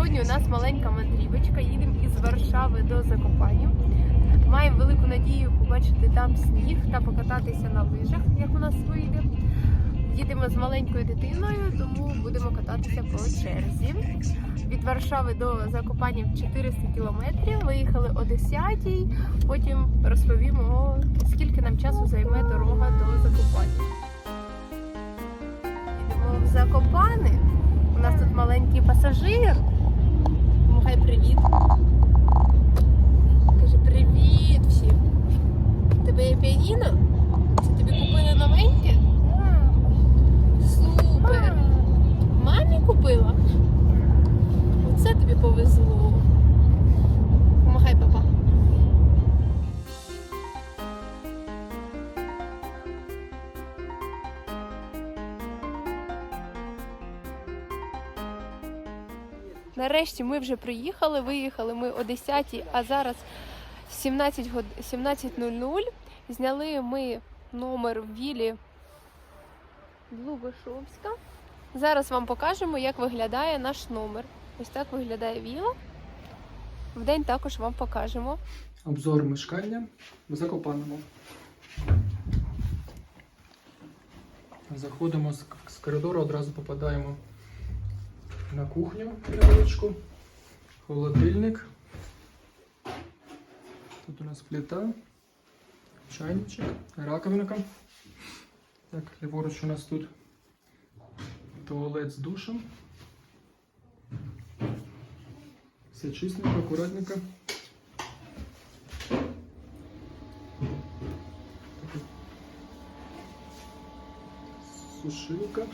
Сьогодні у нас маленька мандрівочка. Їдемо із Варшави до Закопанів. Маємо велику надію побачити там сніг та покататися на лижах, як у нас вийде. Їдемо з маленькою дитиною, тому будемо кататися по черзі. Від Варшави до Закопанів 400 кілометрів. Виїхали о 10-й. Потім розповімо, скільки нам часу займе дорога до Закопанів. Їдемо в Закопани. У нас тут маленький пасажир. Махай привіт. Каже привіт всім. Тебе є піаніно? Це тобі купили новеньке? Супер! Мамі купила? Оце тобі повезло. Нарешті ми вже приїхали, виїхали ми о 10 а зараз 17 год... 17.00. Зняли ми номер в вілі Лугошовська. Зараз вам покажемо, як виглядає наш номер. Ось так виглядає віла. Вдень також вам покажемо. Обзор мешкання в Закопаному. Заходимо з коридору, одразу попадаємо на кухню невеличку, холодильник. Тут у нас плита, чайничок, раковинка. Так, ліворуч у нас тут туалет з душем. Все чистенько, акуратненько. Сушилка.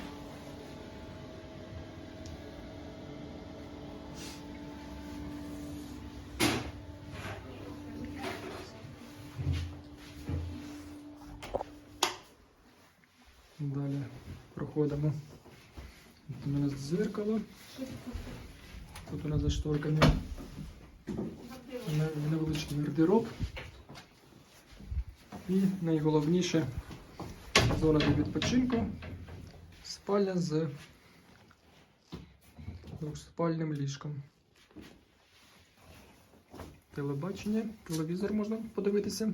Проходимо. Тут у нас дзеркало. Тут у нас за шторками невеличкий гардероб. І найголовніше зона для відпочинку. Спальня з двохспальним ліжком. Телебачення, телевізор можна подивитися,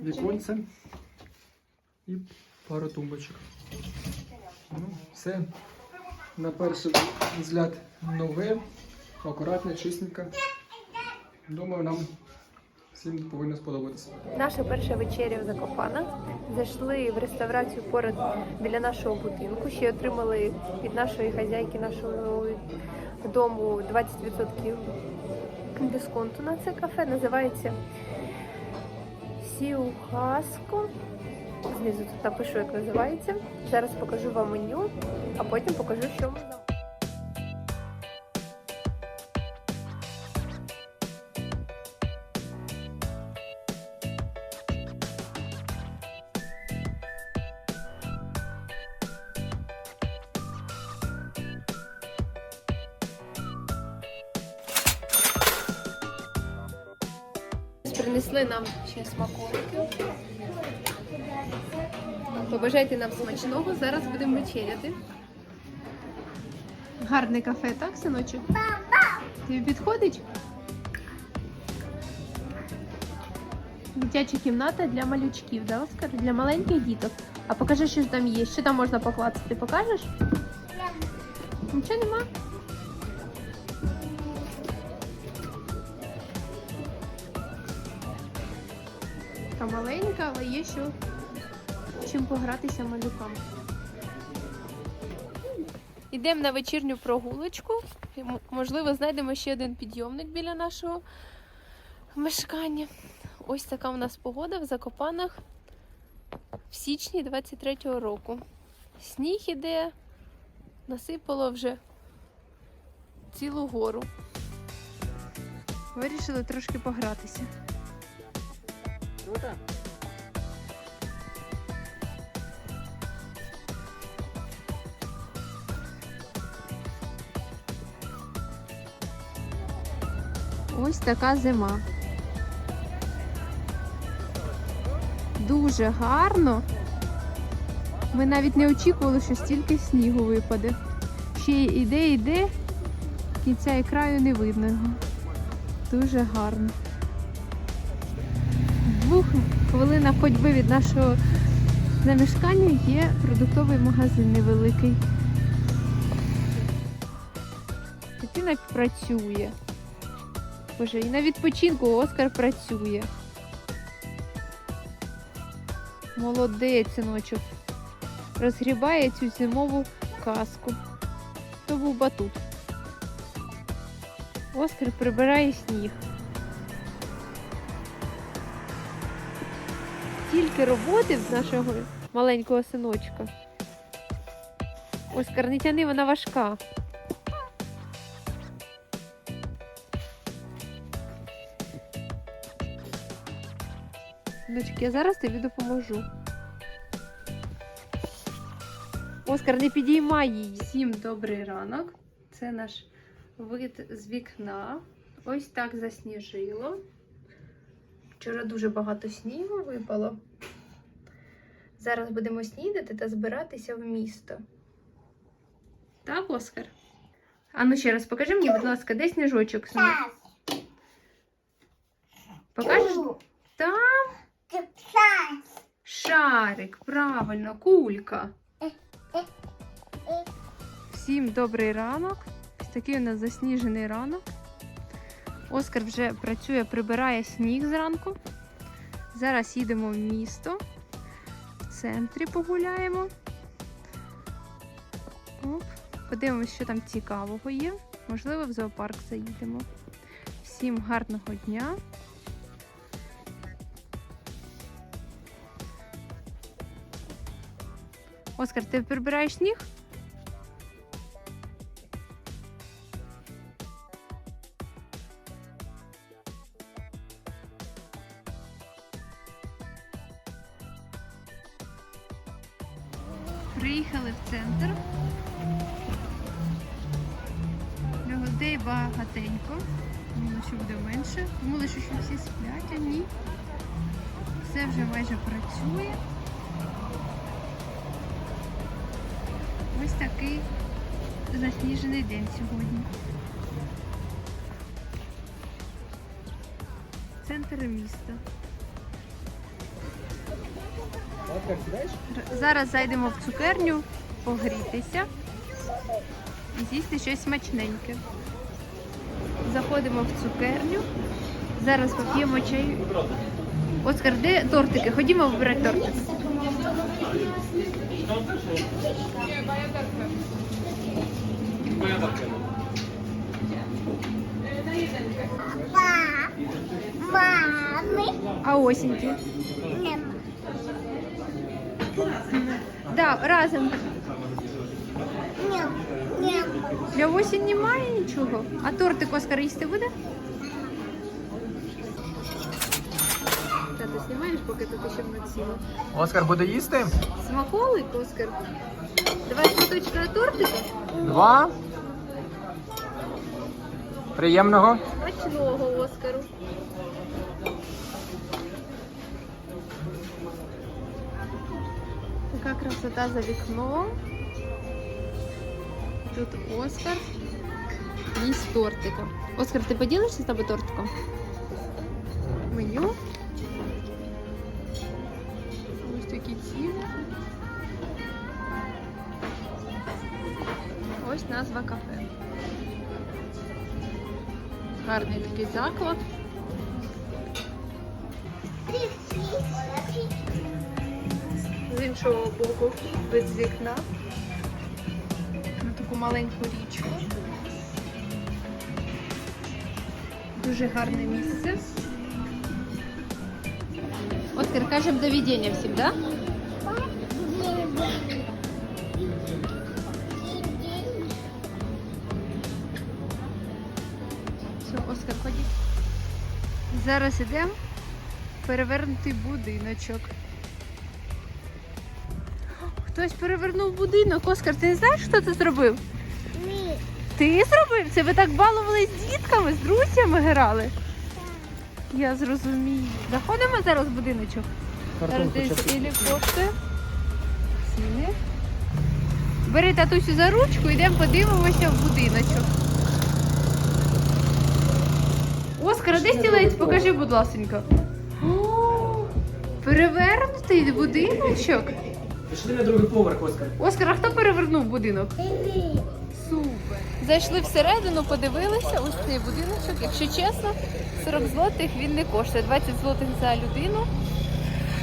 віконце і пару тумбочок. Ну, все на перший взгляд нове, акуратне, чистенько. Думаю, нам всім повинно сподобатися. Наша перша вечеря в Закопанах. Зайшли в реставрацію поряд біля нашого будинку. Ще отримали від нашої хазяйки нашого дому 20% дисконту на це кафе. Називається Сіухаско. Знизу тут напишу, як називається. Зараз покажу вам меню, а потім покажу, що ми замовили. Принесли нам ще смаколики. Побажайте нам смачного. Зараз будемо вечеряти. Гарне кафе, так, синочок? Тобі підходить? Дитяча кімната для малючків, да, Оскар? Для маленьких діток. А покажи, що ж там є. Що там можна покласти? Покажеш? Нічого нема. Така маленька, але є що чим погратися малюкам. Йдемо на вечірню прогулочку. Можливо, знайдемо ще один підйомник біля нашого мешкання. Ось така у нас погода в Закопанах в січні 23-го року. Сніг іде, насипало вже цілу гору. Вирішили трошки погратися. Круто. Ось така зима. Дуже гарно. Ми навіть не очікували, що стільки снігу випаде. Ще йде, йде, Кінця і краю не видно його. Дуже гарно. Двох хвилинах ходьби від нашого замішкання є продуктовий магазин невеликий. Дитина працює. Боже, і на відпочинку Оскар працює. Молодець, синочок. Розгрібає цю зимову казку. То був батут. Оскар прибирає сніг. Стільки роботи в нашого маленького синочка. Оскар, не тяни, вона важка. Дочки, я зараз тобі допоможу. Оскар, не підіймай її. Всім добрий ранок. Це наш вид з вікна. Ось так засніжило. Вчора дуже багато снігу випало. Зараз будемо снідати та збиратися в місто. Так, Оскар? А ну ще раз покажи мені, будь ласка, де сніжочок? Покажеш? Там шарик, правильно, кулька. Всім добрий ранок. Такий у нас засніжений ранок. Оскар вже працює, прибирає сніг зранку. Зараз їдемо в місто. В центрі погуляємо. Оп. Подивимось, що там цікавого є. Можливо, в зоопарк заїдемо. Всім гарного дня. Оскар, ти прибираєш сніг? Приїхали в центр. Людей багатенько. Думала, що буде менше. Думали, що всі сплять, а ні. Все вже майже працює. Ось такий засніжений день сьогодні. Центр міста. Зараз зайдемо в цукерню погрітися і з'їсти щось смачненьке. Заходимо в цукерню. Зараз поп'ємо чаю. Оскар, де тортики? Ходімо вибирати тортик. Мами А осіньки? нема. Да, разом. Нема. Нема. Для осінь немає нічого. А тортик Оскар їсти буде? Та ти знімаєш, поки тут ще вночіло. Оскар буде їсти? Смаколик, Оскар. Давай шматочка тортика. Два. Приємного. Смачного Оскару. Така красота за вікном. Тут Оскар. Їсть тортика. Оскар, ти поділишся з тобою тортиком? Меню. Ось назва кафе. Гарний такий заклад. З іншого боку вид з вікна. На таку маленьку річку. Дуже гарне місце. Оскар, кажемо доведення всім, так? Да? Зараз ідемо в перевернутий будиночок. Хтось перевернув будинок. Оскар, ти не знаєш, хто це зробив? Ні. Ти зробив? Це ви так балували з дітками, з друзями грали? Я зрозумію. Заходимо зараз в будиночок. Зараз десь. Ілі кошти. Бери татусю за ручку, йдемо подивимося в будиночок. А стілець? Покажи, будь ласенька. О, Перевернутий будиночок. Пішли на другий поверх, Оскар. Оскар, а хто перевернув будинок? Супер. Зайшли всередину, подивилися. Ось цей будиночок. Якщо чесно, 40 злотих він не коштує. 20 злотих за людину.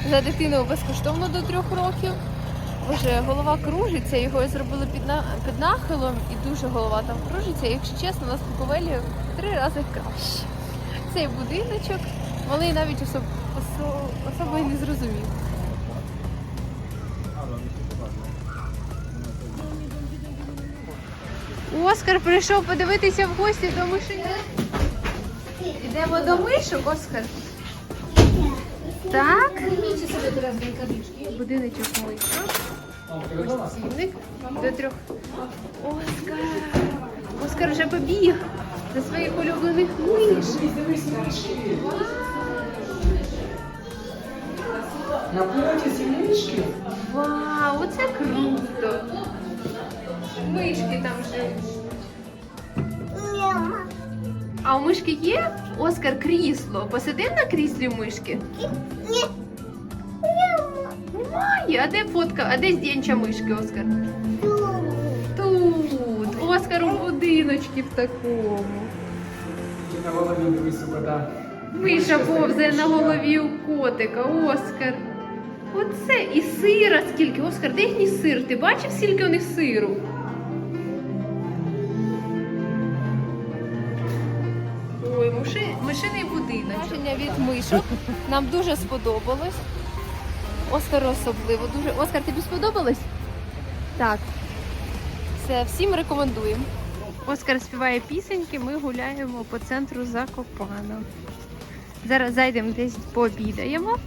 За дитину безкоштовно до трьох років. Боже, голова кружиться, його зробили під, на... під нахилом і дуже голова там кружиться. Якщо чесно, у нас в три рази краще. Цей будиночок, малий навіть особ... осо... особо не зрозумів. Оскар прийшов подивитися в гості до мишені. Йдемо до мишок, Оскар. Так. Будиночок мишок. До трьох. Оскар. Оскар вже побіг до своїх улюблених мишок. На потязі мишки. Вау, оце круто. Мишки там живуть. А у мишки є Оскар крісло. Посидив на кріслі мишки? Ні. Немає. А де фотка? А де здінча мишки, Оскар? Тут. Оскар у будиночці в такому. На голові дивись, кота. Миша повзає на голові у котика, Оскар. Оце і сира скільки. Оскар, де їхній сир? Ти бачив, скільки у них сиру? Ой, миши, мишиний будинок. Враження від мишок нам дуже сподобалось. Оскару особливо. Дуже. Оскар, тобі сподобалось? Так. Все, всім рекомендуємо. Оскар співає пісеньки, ми гуляємо по центру Закопана. Зараз зайдемо десь пообідаємо.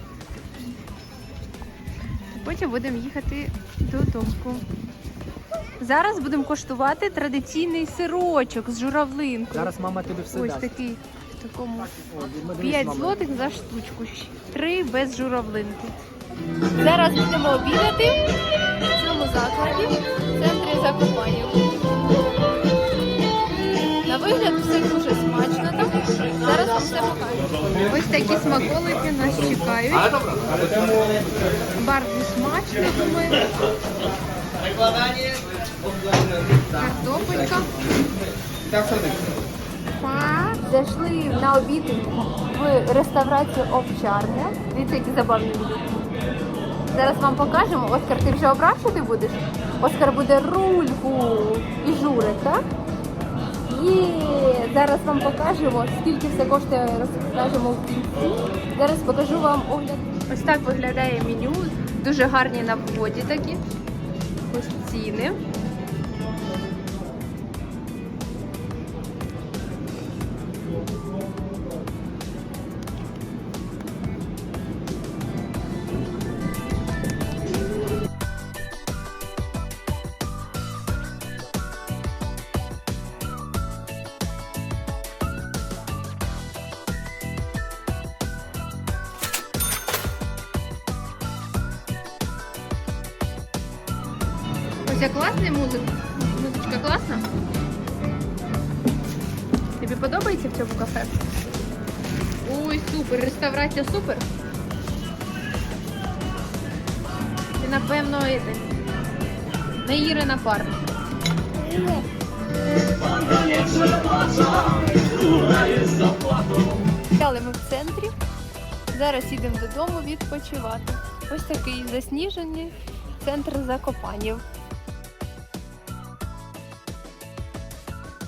Потім будемо їхати додому. Зараз будемо коштувати традиційний сирочок з журавлинкою. Зараз мама тобі все Ось дасть. такий в такому О, 5 злотих за штучку. Три без журавлинки. Зараз будемо обідати в цьому закладі в центрі Закопанів. Ось такі смаколики нас чекають. Bardzo смачно, думаю. Картопелька. Так, зайшли на обід в реставрацію овчарня. Дивіться, які забавні люди. Зараз вам покажемо. Оскар, ти вже обрав, будеш? Оскар буде рульку і журик, так? Є, зараз вам покажемо, скільки все коштує, розкажемо в кінці. Зараз покажу вам огляд. Ось так виглядає меню. Дуже гарні на вході такі. Ось ціни. Ось як класний музик. Музичка класна. Тобі подобається в цьому кафе? Ой, супер, реставрація супер. Ти напевно это, не Іри напарник. Ні. Гуляли ми в центрі. Зараз їдемо додому відпочивати. Ось такий засніжений центр Закопанів.